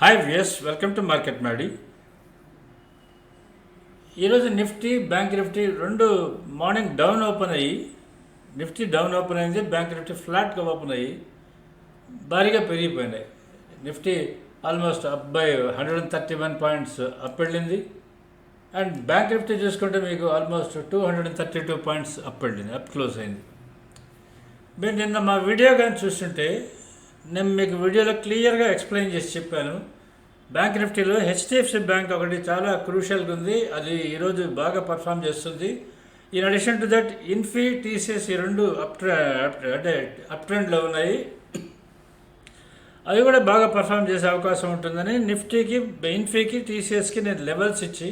Hi వియస్ welcome to market మాడి ఈరోజు నిఫ్టీ బ్యాంక్ నిఫ్టీ రెండు మార్నింగ్ డౌన్ ఓపెన్ అయ్యి నిఫ్టీ డౌన్ ఓపెన్ అయింది బ్యాంక్ నిఫ్టీ ఫ్లాట్గా ఓపెన్ అయ్యి భారీగా పెరిగిపోయినాయి. Nifty almost up by hundred and thirty one points up వెళ్ళింది. అండ్ బ్యాంక్ నిఫ్టీ చూసుకుంటే మీకు almost two hundred and thirty two points up వెళ్ళింది అప్ క్లోజ్ అయింది. మీరు నిన్న మా వీడియో కానీ చూస్తుంటే నేను మీకు వీడియోలో క్లియర్గా ఎక్స్ప్లెయిన్ చేసి చెప్పాను. బ్యాంక్ నిఫ్టీలో హెచ్డిఎఫ్సి బ్యాంక్ ఒకటి చాలా క్రూషియల్గా ఉంది. అది ఈరోజు బాగా పర్ఫామ్ చేస్తుంది. In addition to that Infy TCS ఈ రెండు అప్ అంటే అప్ ట్రెండ్లో ఉన్నాయి. అవి కూడా బాగా పర్ఫామ్ చేసే అవకాశం ఉంటుందని నిఫ్టీకి ఇన్ఫీకి టీసీఎస్కి నేను లెవెల్స్ ఇచ్చి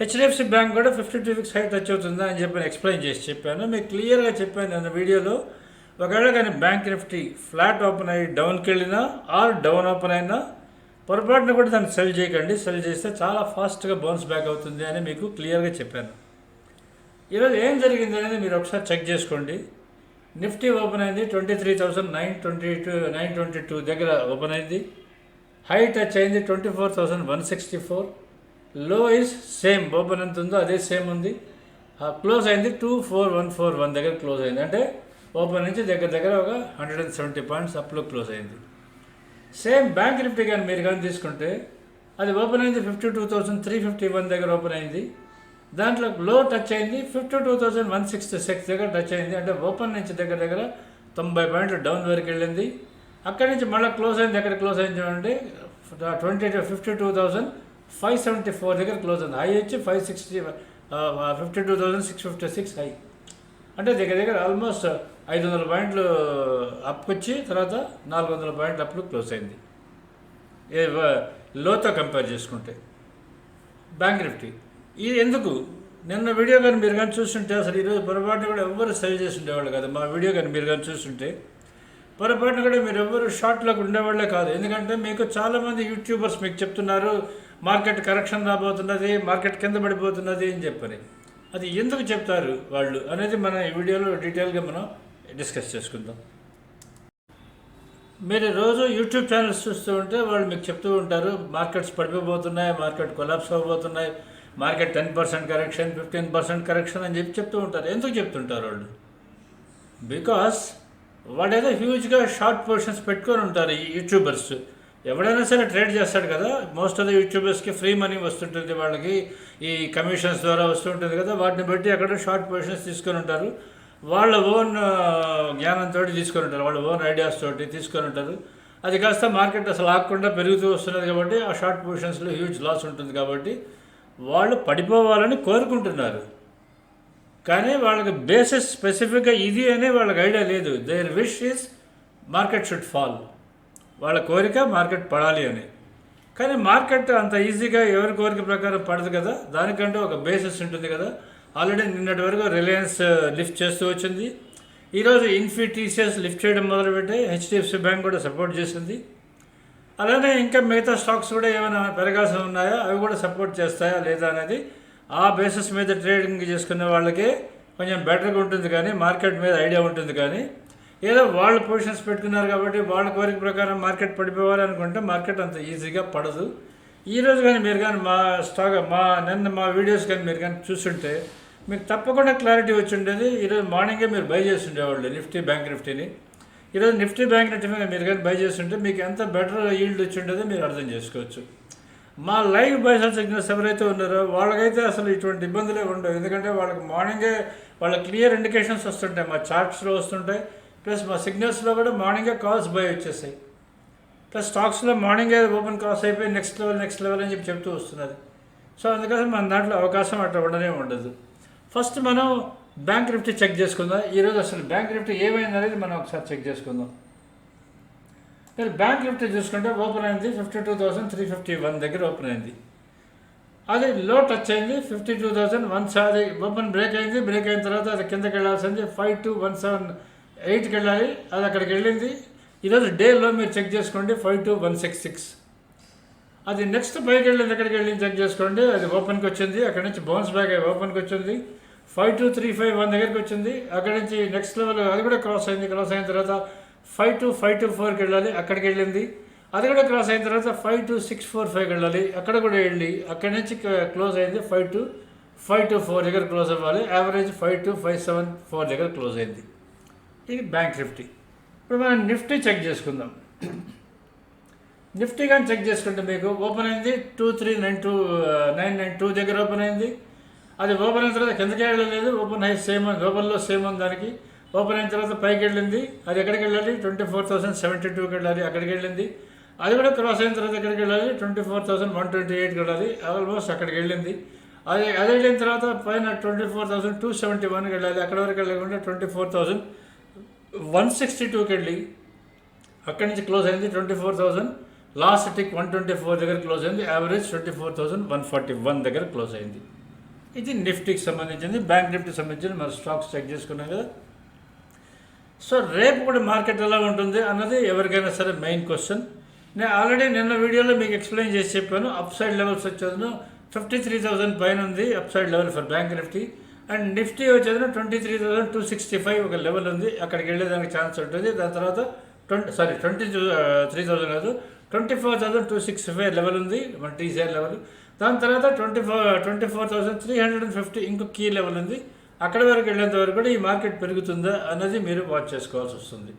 హెచ్డిఎఫ్సి బ్యాంక్ కూడా fifty two weeks high touch అవుతుందా అని చెప్పి ఎక్స్ప్లెయిన్ చేసి చెప్పాను. మీకు క్లియర్గా చెప్పాను నేను వీడియోలో. ఒకవేళ కానీ బ్యాంక్ నిఫ్టీ ఫ్లాట్ ఓపెన్ అయ్యి డౌన్కి వెళ్ళినా ఆర్ డౌన్ ఓపెన్ అయినా పొరపాటున కూడా దాన్ని సెల్ చేయకండి. సెల్ చేస్తే చాలా ఫాస్ట్గా బౌన్స్ బ్యాక్ అవుతుంది అని మీకు క్లియర్గా చెప్పాను. ఈరోజు ఏం జరిగింది అనేది మీరు ఒకసారి చెక్ చేసుకోండి. నిఫ్టీ ఓపెన్ అయింది. Twenty three thousand nine twenty two nine twenty two దగ్గర ఓపెన్ అయింది. హై టచ్ అయింది. Twenty four thousand one sixty ఫోర్లో ఇస్ సేమ్ ఓపెన్ ఎంత ఉందో అదే సేమ్ ఉంది. క్లోజ్ అయింది. Two four one four one దగ్గర క్లోజ్ అయింది. అంటే ఓపెన్ నుంచి దగ్గర దగ్గర ఒక హండ్రెడ్ అండ్ సెవెంటీ పాయింట్స్ అప్లో క్లోజ్ అయింది. సేమ్ బ్యాంక్ నిఫ్టీ కానీ మీరు కానీ తీసుకుంటే అది ఓపెన్ అయింది fifty two thousand three fifty one దగ్గర ఓపెన్ అయింది. దాంట్లో లో టచ్ అయింది fifty two thousand one sixty six దగ్గర టచ్ అయింది. అంటే ఓపెన్ నుంచి దగ్గర దగ్గర తొంభై పాయింట్లు డౌన్ వరకు వెళ్ళింది. అక్కడి నుంచి మళ్ళీ క్లోజ్ అయింది ఎక్కడ క్లోజ్ అయింది చూడండి. Twenty fifty two thousand five seventy four దగ్గర క్లోజ్ అయింది. హై వచ్చి five sixty fifty two thousand six fifty six high అంటే దగ్గర దగ్గర ఆల్మోస్ట్ ఐదు వందల పాయింట్లు అప్కొచ్చి తర్వాత నాలుగు వందల పాయింట్లు అప్పుడు క్లోజ్ అయింది. ఏ లోతో కంపేర్ చేసుకుంటే. Bank Nifty. ఇది ఎందుకు? నిన్న వీడియో కానీ మీరు కానీ చూస్తుంటే అసలు ఈరోజు పొరపాటున కూడా ఎవ్వరు సెల్ చేసి ఉండేవాళ్ళు కదా. మా వీడియో కానీ మీరు కానీ చూస్తుంటే పొరపాటున కూడా మీరు ఎవ్వరు షార్ట్లోకి ఉండేవాళ్ళే కాదు. ఎందుకంటే మీకు చాలామంది యూట్యూబర్స్ మీకు చెప్తున్నారు మార్కెట్ కరెక్షన్ రాబోతున్నది మార్కెట్ కింద పడిపోతున్నది అని చెప్పని. అది ఎందుకు చెప్తారు వాళ్ళు అనేది మనం ఈ వీడియోలో డీటెయిల్గా మనం డిస్కస్ చేసుకుందాం. మీరు రోజు యూట్యూబ్ ఛానల్స్ చూస్తూ ఉంటే వాళ్ళు మీకు చెప్తూ ఉంటారు మార్కెట్స్ పడిపోతున్నాయి market collapse అవ్వబోతున్నాయి market ten percent correction fifteen percent correction అని చెప్పి చెప్తూ ఉంటారు. ఎందుకు చెప్తుంటారు వాళ్ళు? బికాస్ వాడేదో హ్యూజ్గా షార్ట్ పొజిషన్స్ పెట్టుకొని ఉంటారు ఈ యూట్యూబర్స్. ఎవడైనా సరే ట్రేడ్ చేస్తాడు కదా మోస్ట్ ఆఫ్ ద యూట్యూబర్స్కి ఫ్రీ మనీ వస్తుంటుంది వాళ్ళకి ఈ కమిషన్స్ ద్వారా వస్తుంటుంది కదా వాటిని బట్టి అక్కడ షార్ట్ పొజిషన్స్ తీసుకొని ఉంటారు. వాళ్ళ ఓన్ జ్ఞానంతో తీసుకొని ఉంటారు. వాళ్ళ ఓన్ ఐడియాస్ తోటి తీసుకొని ఉంటారు. అది కాస్త మార్కెట్ అసలు ఆగకుండా పెరుగుతూ వస్తున్నది కాబట్టి ఆ షార్ట్ పొజిషన్స్లో హ్యూజ్ లాస్ ఉంటుంది కాబట్టి వాళ్ళు పడిపోవాలని కోరుకుంటున్నారు. కానీ వాళ్ళకి బేసిస్ స్పెసిఫిక్గా ఇది అనే వాళ్ళకి ఐడియా లేదు. Their wish is market should fall వాళ్ళ కోరిక మార్కెట్ పడాలి అని. కానీ మార్కెట్ అంత ఈజీగా ఎవరి కోరిక ప్రకారం పడదు కదా. దానికంటే ఒక బేసిస్ ఉంటుంది కదా. ఆల్రెడీ నిన్నటి వరకు రిలయన్స్ uh, లిఫ్ట్ చేస్తూ వచ్చింది. ఈరోజు ఇన్ఫీ టీసీఎస్ లిఫ్ట్ చేయడం మొదలుపెట్టి హెచ్డిఎఫ్సి బ్యాంక్ కూడా సపోర్ట్ చేసింది. అలానే ఇంకా మిగతా స్టాక్స్ కూడా ఏమైనా పెరగాల్సి ఉన్నాయా? అవి కూడా సపోర్ట్ చేస్తాయా లేదా అనేది ఆ బేసిస్ మీద ట్రేడింగ్ చేసుకునే వాళ్ళకే కొంచెం బెటర్గా ఉంటుంది కానీ మార్కెట్ మీద ఐడియా ఉంటుంది కానీ ఏదో వాళ్ళు పొజిషన్స్ పెట్టుకున్నారు కాబట్టి వాళ్ళ కోరిక ప్రకారం మార్కెట్ పడిపోవాలి అనుకుంటే మార్కెట్ అంత ఈజీగా పడదు. ఈ రోజు కానీ మీరు కానీ మా స్టాక్ మా నిన్న మా వీడియోస్ కానీ మీరు కానీ చూస్తుంటే మీకు తప్పకుండా క్లారిటీ వచ్చి ఉండేది ఈరోజు మార్నింగే మీరు బై చేసి ఉండేవాళ్ళు నిఫ్టీ బ్యాంక్ నిఫ్టీని ఈరోజు నిఫ్టీ బ్యాంక్ నిఫ్టీ మీద మీరు కానీ బై చేస్తుంటే మీకు ఎంత బెటర్ ఈల్డ్ వచ్చి ఉండేదో మీరు అర్థం చేసుకోవచ్చు. మా లైవ్ బైసల్ సిగ్నల్స్ ఎవరైతే ఉన్నారో వాళ్ళకైతే అసలు ఇటువంటి ఇబ్బందులే ఉండవు. ఎందుకంటే వాళ్ళకి మార్నింగే వాళ్ళ క్లియర్ ఇండికేషన్స్ వస్తుంటాయి. మా చార్ట్స్లో వస్తుంటాయి. ప్లస్ మా సిగ్నల్స్లో కూడా మార్నింగే కాల్స్ బై వచ్చేసాయి. ప్లస్ స్టాక్స్లో మార్నింగే ఓపెన్ క్రాస్ అయిపోయి నెక్స్ట్ లెవెల్ నెక్స్ట్ లెవెల్ అని చెప్పి చెప్తూ వస్తున్నది సో అందుకోసం మన దాంట్లో అవకాశం అట్లా ఉండనే ఉండదు. ఫస్ట్ మనం బ్యాంక్ నిఫ్టీ చెక్ చేసుకుందాం. ఈరోజు అసలు బ్యాంక్ నిఫ్టీ ఏమైంది అనేది మనం ఒకసారి చెక్ చేసుకుందాం. మీరు బ్యాంక్ నిఫ్టీ చూసుకుంటే ఓపెన్ అయింది fifty two thousand three fifty one దగ్గర ఓపెన్ అయింది. అది లో టచ్ అయింది ఫిఫ్టీ టూ థౌసండ్ వన్ సారి ఓపెన్ బ్రేక్ అయింది. బ్రేక్ అయిన తర్వాత అది కిందకి వెళ్ళాల్సింది ఫైవ్ టూ వన్ సెవెన్ ఎయిట్కి వెళ్ళాలి. అది అక్కడికి వెళ్ళింది. ఈరోజు డేలో మీరు చెక్ చేసుకోండి five two one six six అది నెక్స్ట్ పైకి వెళ్ళింది ఎక్కడికి వెళ్ళి చెక్ చేసుకోండి. అది ఓపెన్కి వచ్చింది అక్కడ నుంచి బౌన్స్ బ్యాక్ అయ్యి ఓపెన్కి వచ్చింది. Five two three five one దగ్గరికి వచ్చింది. అక్కడ నుంచి నెక్స్ట్ లెవెల్ అది కూడా క్రాస్ అయింది. క్రాస్ అయిన తర్వాత ఫైవ్ టూ ఫైవ్ టూ ఫోర్కి వెళ్ళాలి. అక్కడికి వెళ్ళింది. అది కూడా క్రాస్ అయిన తర్వాత ఫైవ్ టు సిక్స్ ఫోర్ ఫైవ్కి వెళ్ళాలి. అక్కడ కూడా వెళ్ళి అక్కడి నుంచి క్లోజ్ అయింది. Five two five two four దగ్గర క్లోజ్ అవ్వాలి. Average five two five seven four దగ్గర క్లోజ్ అయింది. ఇది బ్యాంక్ నిఫ్టీ ఇప్పుడు మనం నిఫ్టీ చెక్ చేసుకుందాం. నిఫ్టీ కానీ చెక్ చేసుకుంటే మీకు ఓపెన్ అయింది. Two three nine two nine nine two దగ్గర ఓపెన్ అయింది. అది ఓపెన్ అయిన తర్వాత కిందకి వెళ్ళలేదు ఓపెన్ అయ్యి సేమ్ ఓపెన్లో సేమ్ ఉంది దానికి ఓపెన్ అయిన తర్వాత పైకి వెళ్ళింది. అది ఎక్కడికి వెళ్ళాలి? ట్వంటీ ఫోర్ థౌసండ్ సెవెంటీ టూకి వెళ్ళాలి. అక్కడికి వెళ్ళింది. అది కూడా క్రాస్ అయిన తర్వాత ఎక్కడికి వెళ్ళాలి? Twenty four thousand one twenty ఎయిట్కి వెళ్ళాలి. ఆల్మోస్ట్ అక్కడికి వెళ్ళింది. అది అది వెళ్ళిన తర్వాత పైన twenty four thousand two seventy వన్కి వెళ్ళాలి. అక్కడ వరకు వెళ్ళకుండా twenty four thousand one sixty టూకి వెళ్ళి అక్కడి నుంచి క్లోజ్ అయింది. Twenty four thousand last tick one twenty four దగ్గర క్లోజ్ అయింది. Average twenty four thousand one forty one దగ్గర క్లోజ్ అయింది. ఇది నిఫ్టీకి సంబంధించింది బ్యాంక్ నిఫ్టీకి సంబంధించి మన స్టాక్స్ చెక్ చేసుకున్నాం కదా. సో రేపు కూడా మార్కెట్ ఎలా ఉంటుంది అన్నది ఎవరికైనా సరే మెయిన్ క్వశ్చన్. నేను ఆల్రెడీ నిన్న వీడియోలో మీకు ఎక్స్ప్లెయిన్ చేసి చెప్పాను అప్ సైడ్ లెవెల్స్ వచ్చేది ఫిఫ్టీ త్రీ థౌసండ్ పైన ఉంది up side level for bank Nifty. And Nifty వచ్చేది twenty three thousand two sixty five ఒక లెవెల్ ఉంది అక్కడికి వెళ్ళేదానికి ఛాన్స్ ఉంటుంది. దాని తర్వాత twenty sorry twenty three thousand కాదు twenty four thousand two sixty five level ఉంది మన టీసీఆర్ లెవెల్. దాని తర్వాత twenty four twenty four thousand three hundred and fifty ఇంకో కీ లెవెల్ ఉంది. అక్కడి వరకు వెళ్ళేంత వరకు కూడా ఈ మార్కెట్ పెరుగుతుందా అన్నది మీరు వాచ్ చేసుకోవాల్సి వస్తుంది.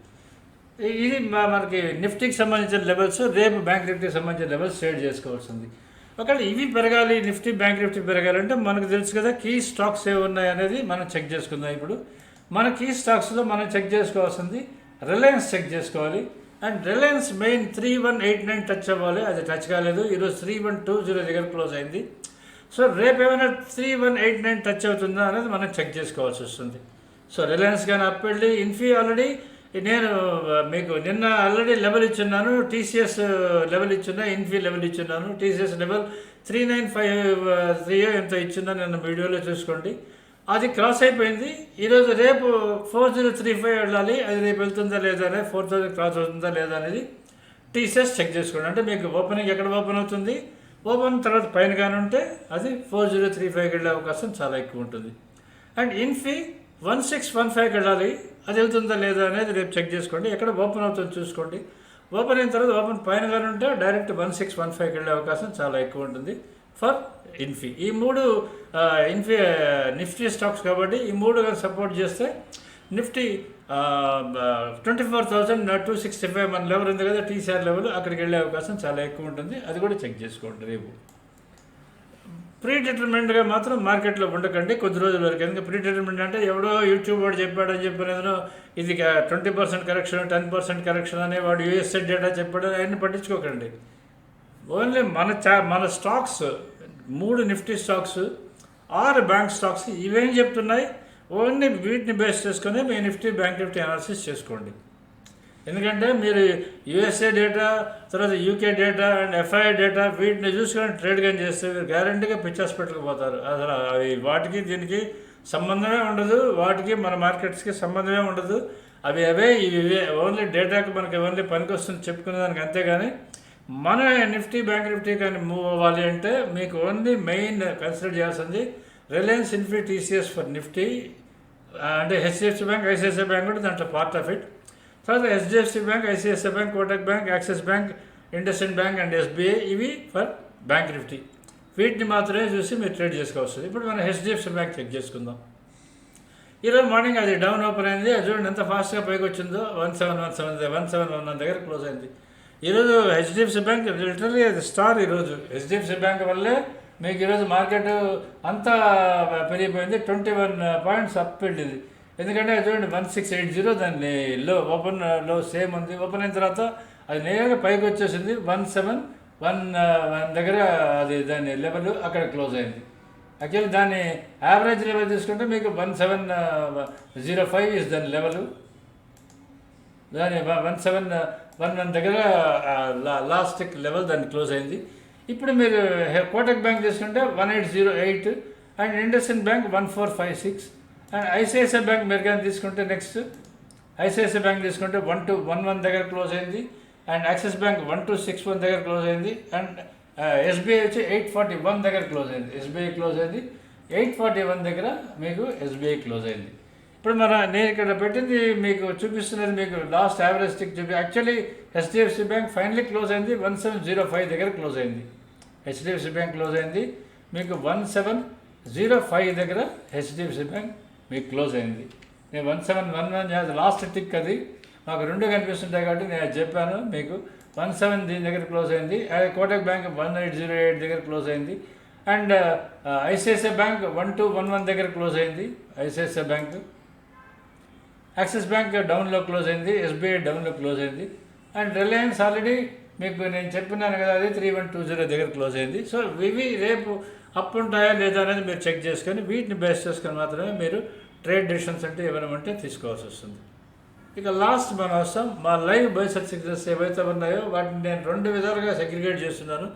ఇది మనకి నిఫ్టీకి సంబంధించిన లెవెల్స్ రేపు బ్యాంక్ నిఫ్టీకి సంబంధించిన లెవెల్స్ షేర్ చేసుకోవాల్సింది ఒకవేళ ఇవి పెరగాలి నిఫ్టీ బ్యాంక్ నిఫ్టీ పెరగాలంటే మనకు తెలుసు కదా కీ స్టాక్స్ ఏ ఉన్నాయి అనేది మనం చెక్ చేసుకుందాం ఇప్పుడు. మన కీ స్టాక్స్లో మనం చెక్ చేసుకోవాల్సింది రిలయన్స్ చెక్ చేసుకోవాలి. And Reliance main three one eight nine touch అవ్వాలి. అది టచ్ కాలేదు. ఈరోజు త్రీ వన్ టూ జీరో దగ్గర క్లోజ్ అయింది. సో రేపు ఏమైనా three one eight nine touch అవుతుందా అనేది మనం చెక్ చేసుకోవాల్సి వస్తుంది. సో రిలయన్స్ కానీ అప్ వెళ్ళి ఇన్ఫీ ఆల్రెడీ నేను మీకు నిన్న ఆల్రెడీ లెవెల్ ఇచ్చున్నాను. టీసీఎస్ లెవెల్ ఇచ్చున్నా Infy level ఇచ్చున్నాను. TCS level three nine five three ఎంత ఇచ్చున్నా నిన్న వీడియోలో చూసుకోండి. అది క్రాస్ అయిపోయింది. ఈరోజు రేపు ఫోర్ జీరో త్రీ ఫైవ్ వెళ్ళాలి. అది రేపు వెళ్తుందా లేదా అనేది ఫోర్ థౌసండ్ క్రాస్ అవుతుందా లేదా అనేది టీసీఎస్ చెక్ చేసుకోండి. అంటే మీకు ఓపెనింగ్ ఎక్కడ ఓపెన్ అవుతుంది? ఓపెన్ తర్వాత పైన కానీ ఉంటే అది ఫోర్ జీరో త్రీ ఫైవ్కి వెళ్ళే అవకాశం చాలా ఎక్కువ ఉంటుంది. And Infy one six one ఫైవ్కి వెళ్ళాలి. అది వెళ్తుందా లేదా అనేది రేపు చెక్ చేసుకోండి. ఎక్కడ ఓపెన్ అవుతుందో చూసుకోండి. ఓపెన్ అయిన తర్వాత ఓపెన్ పైన కానీ ఉంటే డైరెక్ట్ వన్ సిక్స్ వన్ ఫైవ్కి వెళ్ళే అవకాశం చాలా ఎక్కువ ఉంటుంది. ఫర్ ఇన్ఫీ ఈ మూడు ఇన్ఫీ నిఫ్టీ స్టాక్స్ కాబట్టి ఈ మూడు కానీ సపోర్ట్ చేస్తే Nifty twenty four thousand two sixty five మన లెవెల్ ఉంది కదా టీసీఆర్ లెవెల్ అక్కడికి వెళ్ళే అవకాశం చాలా ఎక్కువ ఉంటుంది. అది కూడా చెక్ చేసుకోండి రేపు. ప్రీ డిటర్మెంట్గా మాత్రం మార్కెట్లో ఉండకండి. కొద్ది రోజుల వరకు. ఎందుకంటే ప్రీ డిటర్మెంట్ అంటే ఎవడో యూట్యూబ్ వాడు చెప్పాడని చెప్పిన ఇది twenty percent correction ten percent correction అనే వాడు యూఎస్ఏ డేటా చెప్పాడు అవన్నీ పట్టించుకోకండి. ఓన్లీ మన చా మన స్టాక్స్ మూడు నిఫ్టీ స్టాక్స్ ఆరు బ్యాంక్ స్టాక్స్ ఇవేం చెప్తున్నాయి? ఓన్లీ వీటిని బేస్ చేసుకొని మీ నిఫ్టీ బ్యాంక్ నిఫ్టీ అనాలిసిస్ చేసుకోండి. ఎందుకంటే మీరు యూఎస్ఏ డేటా తర్వాత UK data and FI data వీటిని చూసుకొని ట్రేడ్ కానీ చేస్తే మీరు గ్యారంటీగా పిచ్ హాస్పిటల్కి పోతారు. అసలు అవి వాటికి దీనికి సంబంధమే ఉండదు. వాటికి మన మార్కెట్స్కి సంబంధమే ఉండదు. అవి అవే ఇవి ఓన్లీ డేటాకి మనకి ఓన్లీ పనికి వస్తుంది చెప్పుకునే దానికి అంతేగాని మన నిఫ్టీ బ్యాంక్ నిఫ్టీ కానీ మూవ్ అవ్వాలి అంటే మీకు ఓన్లీ మెయిన్ కన్సిడర్ చేయాల్సింది రిలయన్స్ ఇన్ఫీ టీసీఎస్ ఫర్ నిఫ్టీ అంటే హెచ్డిఎఫ్సి బ్యాంక్ ఐసిఐసిఐ బ్యాంక్ కూడా దాంట్లో పార్ట్ ఆఫ్ ఇట్ తర్వాత HDFC bank ICICI bank Kotak bank Axis bank IndusInd bank and SBI ఇవి ఫర్ బ్యాంక్ నిఫ్టీ వీటిని మాత్రమే చూసి మీరు ట్రేడ్ చేసుకోవచ్చు. ఇప్పుడు మనం హెచ్డిఎఫ్సి బ్యాంక్ చెక్ చేసుకుందాం. ఈరోజు మార్నింగ్ అది డౌన్ ఓపెన్ అయింది. అది చూడండి ఎంత ఫాస్ట్గా పైకి వచ్చిందో. One seven one seven one seven one దగ్గర క్లోజ్ అయింది. ఈరోజు హెచ్డిఎఫ్సి బ్యాంక్ లిటరలీ అది స్టార్ ఈరోజు. హెచ్డిఎఫ్సి బ్యాంక్ వల్లే మీకు ఈరోజు మార్కెట్ అంతా పెరిగిపోయింది. ట్వంటీ వన్ పాయింట్స్ అప్ వెళ్ళింది. ఎందుకంటే అది చూడండి వన్ సిక్స్ ఎయిట్ జీరో దాన్ని లో ఓపెన్లో సేమ్ ఉంది. ఓపెన్ అయిన తర్వాత అది నేరుగా పైకి వచ్చేసింది. వన్ సెవెన్ వన్ వన్ దగ్గర అది దాని లెవెల్ అక్కడ క్లోజ్ అయింది. యాక్చువల్లీ దాన్ని యావరేజ్ లెవెల్ తీసుకుంటే మీకు one seven zero five is దాని లెవెల్. దాని వన్ సెవెన్ వన్ వన్ దగ్గర లాస్ట్ లెవెల్ దాన్ని క్లోజ్ అయింది. ఇప్పుడు మీరు కోటక్ బ్యాంక్ తీసుకుంటే one eight zero eight and IndusInd bank one four five six and ICICI bank మీరు కానీ తీసుకుంటే నెక్స్ట్. ఐసిఐసిఐ బ్యాంక్ తీసుకుంటే వన్ టూ వన్ వన్ దగ్గర క్లోజ్ అయింది. And Axis bank one two six one దగ్గర క్లోజ్ అయింది. అండ్ ఎస్బీఐ వచ్చి ఎయిట్ ఫార్టీ వన్ దగ్గర క్లోజ్ అయింది. ఎస్బీఐ క్లోజ్ అయింది. ఎయిట్ ఫార్టీ వన్ దగ్గర మీకు ఎస్బీఐ క్లోజ్ అయింది. ఇప్పుడు మన నేను ఇక్కడ పెట్టింది మీకు చూపిస్తున్నది మీకు లాస్ట్ యావరేజ్ స్టిక్ చూపి actually HDFC bank finally close అయింది. వన్ సెవెన్ జీరో ఫైవ్ దగ్గర క్లోజ్ అయింది. హెచ్డిఎఫ్సి బ్యాంక్ క్లోజ్ అయింది. మీకు వన్ సెవెన్ జీరో ఫైవ్ దగ్గర హెచ్డిఎఫ్సి బ్యాంక్ మీకు క్లోజ్ అయింది. నేను one seven one one last tick అది. మాకు రెండు కనిపిస్తుంటాయి కాబట్టి నేను చెప్పాను మీకు. వన్ సెవెన్ దీని దగ్గర క్లోజ్ అయింది. అదే Kotak bank one eight zero eight దగ్గర క్లోజ్ అయింది. And ICICI bank one two one one దగ్గర క్లోజ్ అయింది. ఐసిఐసిఐ బ్యాంక్ యాక్సిస్ బ్యాంక్ డౌన్లో క్లోజ్ అయింది ఎస్బీఐ డౌన్లో క్లోజ్ అయింది. అండ్ రిలయన్స్ ఆల్రెడీ మీకు నేను చెప్పినాను కదా అది త్రీ వన్ టూ జీరో దగ్గర క్లోజ్ అయింది. సో ఇవి రేపు అప్ ఉంటాయా లేదా అనేది మీరు చెక్ చేసుకొని వీటిని బేస్ చేసుకొని మాత్రమే మీరు ట్రేడ్ డిసిషన్స్ అంటే ఏమైనా ఉంటే తీసుకోవాల్సి వస్తుంది. ఇక లాస్ట్ మనం వస్తాం మా లైవ్ బైసెట్ సిగ్నల్స్ ఏవైతే ఉన్నాయో వాటిని నేను రెండు విధాలుగా సెగ్రిగేట్ చేస్తున్నాను.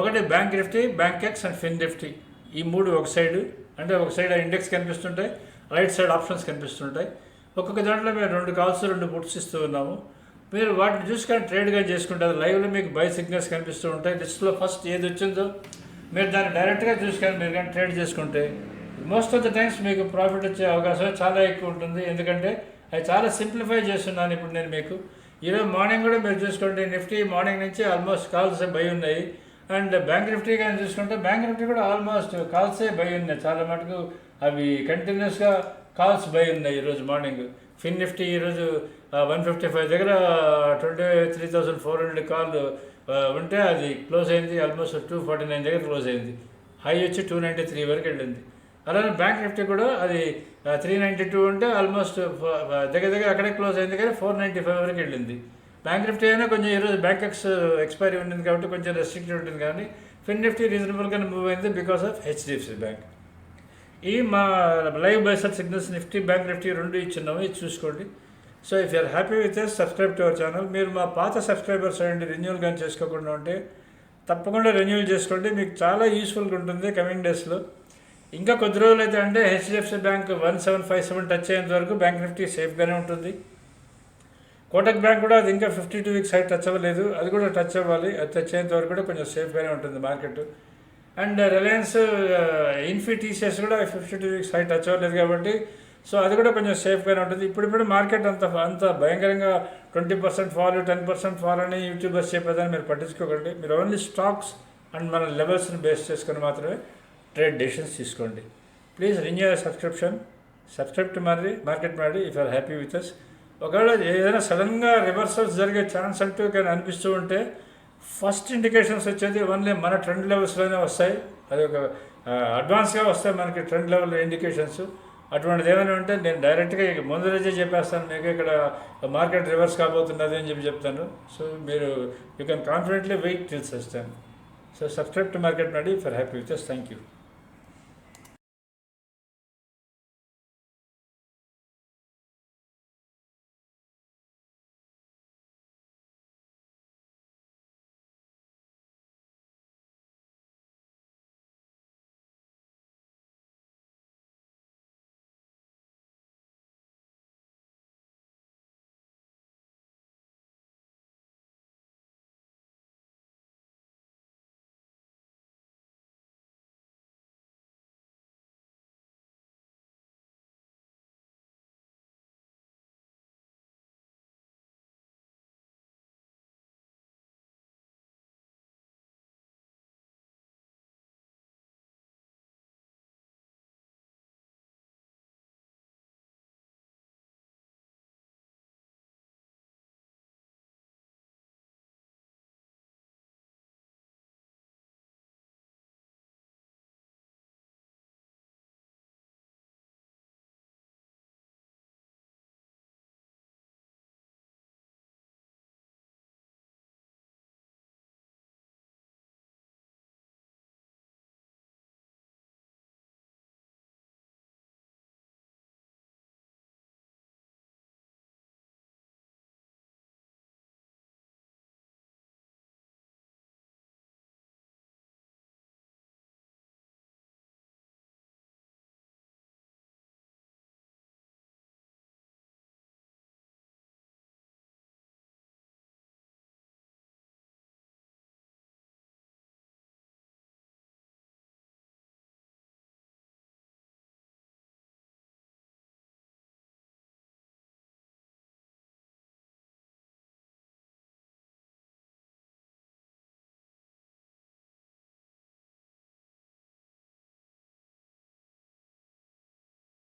ఒకటి bank Nifty Bankex and fin Nifty. ఈ మూడు ఒక సైడ్ అంటే ఒక సైడ్ ఇండెక్స్ కనిపిస్తుంటాయి రైట్ సైడ్ ఆప్షన్స్ కనిపిస్తుంటాయి. ఒక్కొక్క దాంట్లో మేము రెండు కాల్స్ రెండు పుట్స్ ఇస్తూ ఉన్నాము. మీరు వాటిని చూసుకొని ట్రేడ్గా చేసుకుంటారు లైవ్లో మీకు బై సిగ్నల్స్ కనిపిస్తూ ఉంటాయి. లిస్ట్లో ఫస్ట్ ఏది వచ్చిందో మీరు దాన్ని డైరెక్ట్గా చూసుకొని మీరు కానీ ట్రేడ్ చేసుకుంటే మోస్ట్ ఆఫ్ ద టైమ్స్ మీకు ప్రాఫిట్ వచ్చే అవకాశం చాలా ఎక్కువ ఉంటుంది. ఎందుకంటే అది చాలా సింప్లిఫై చేస్తున్నాను ఇప్పుడు నేను మీకు. ఈరోజు మార్నింగ్ కూడా మీరు చూసుకోండి నిఫ్టీ మార్నింగ్ నుంచి ఆల్మోస్ట్ కాల్స్ బై ఉన్నాయి. అండ్ బ్యాంక్ నిఫ్టీ కానీ చూసుకుంటే బ్యాంక్ నిఫ్టీ కూడా ఆల్మోస్ట్ కాల్సే బై ఉన్నాయి. చాలా మటుకు అవి కంటిన్యూస్గా కాల్స్ బై ఉన్నాయి ఈరోజు మార్నింగ్ ఫిన్ నిఫ్టీ ఈరోజు వన్ ఫిఫ్టీ ఫైవ్ దగ్గర twenty three thousand four hundred call ఉంటే అది క్లోజ్ అయింది. ఆల్మోస్ట్ టూ ఫార్టీ నైన్ దగ్గర క్లోజ్ అయింది. హై వచ్చి టూ నైంటీ త్రీ వరకు వెళ్ళింది. అలానే బ్యాంక్ నిఫ్టీ కూడా అది త్రీ నైంటీ టూ ఉంటే ఆల్మోస్ట్ దగ్గర దగ్గర అక్కడే క్లోజ్ అయింది కానీ ఫోర్ నైంటీ ఫైవ్ వరకు వెళ్ళింది. బ్యాంక్ నిఫ్టీ అయినా కొంచెం ఈరోజు బ్యాంక్ ఎక్స్ ఎక్స్పైరీ ఉండింది కాబట్టి కొంచెం రెస్ట్రిక్టెడ్ ఉంటుంది కానీ ఫిన్ నిఫ్టీ రీజనబుల్గానే మూవ్ అయింది బికాస్ ఆఫ్ హెచ్డిఎఫ్సి బ్యాంక్ ఈ మా live buy sell signals Nifty bank Nifty రెండు ఇచ్చున్నాము ఇది చూసుకోండి. So if you're happy with us subscribe to our channel. మీరు మా పాత సబ్స్క్రైబర్స్ అయ్యండి రెన్యూల్ కానీ చేసుకోకుండా ఉంటే తప్పకుండా రెన్యూల్ చేసుకోండి. మీకు చాలా యూస్ఫుల్గా ఉంటుంది కమింగ్ డేస్లో ఇంకా కొద్ది రోజులు అయితే అంటే HDFC bank one seven five seven touch అయ్యేంత వరకు బ్యాంక్ నిఫ్టీ సేఫ్గానే ఉంటుంది. కోటక్ బ్యాంక్ కూడా అది ఇంకా fifty two weeks high touch అవ్వలేదు. అది కూడా టచ్ అవ్వాలి. అది టచ్ అయ్యేంత వరకు కూడా కొంచెం సేఫ్గానే ఉంటుంది market and Reliance uh, Infy TCS కూడా fifty two weeks high touch అవ్వలేదు కాబట్టి సో అది కూడా కొంచెం సేఫ్గానే ఉంటుంది. ఇప్పుడు ఇప్పుడు మార్కెట్ అంత అంత భయంకరంగా twenty percent fall ten percent fall అని యూట్యూబర్స్ చెప్పేదాన్ని మీరు పట్టించుకోకండి. మీరు ఓన్లీ స్టాక్స్ అండ్ మన లెవెల్స్ని బేస్ చేసుకొని మాత్రమే ట్రేడ్ డెసిషన్స్ తీసుకోండి. Please renew subscription subscribe to మరి మార్కెట్ మరి if are happy with us ఒకవేళ ఏదైనా సడన్గా రివర్సల్స్ జరిగే ఛాన్స్ అంటూ కానీ అనిపిస్తూ ఉంటే ఫస్ట్ ఇండికేషన్స్ వచ్చేది ఓన్లీ మన ట్రెండ్ లెవెల్స్లోనే వస్తాయి. అది ఒక అడ్వాన్స్గా వస్తాయి మనకి ట్రెండ్ లెవెల్ ఇండికేషన్స్ అటువంటిది ఏమైనా ఉంటే నేను డైరెక్ట్గా ఇక ముందు రోజే చెప్పేస్తాను. మీకు ఇక్కడ మార్కెట్ రివర్స్ కాబోతున్నది అని చెప్పి చెప్తాను. సో మీరు you can confidently wait till such so subscribe to market నడి for happy with thank you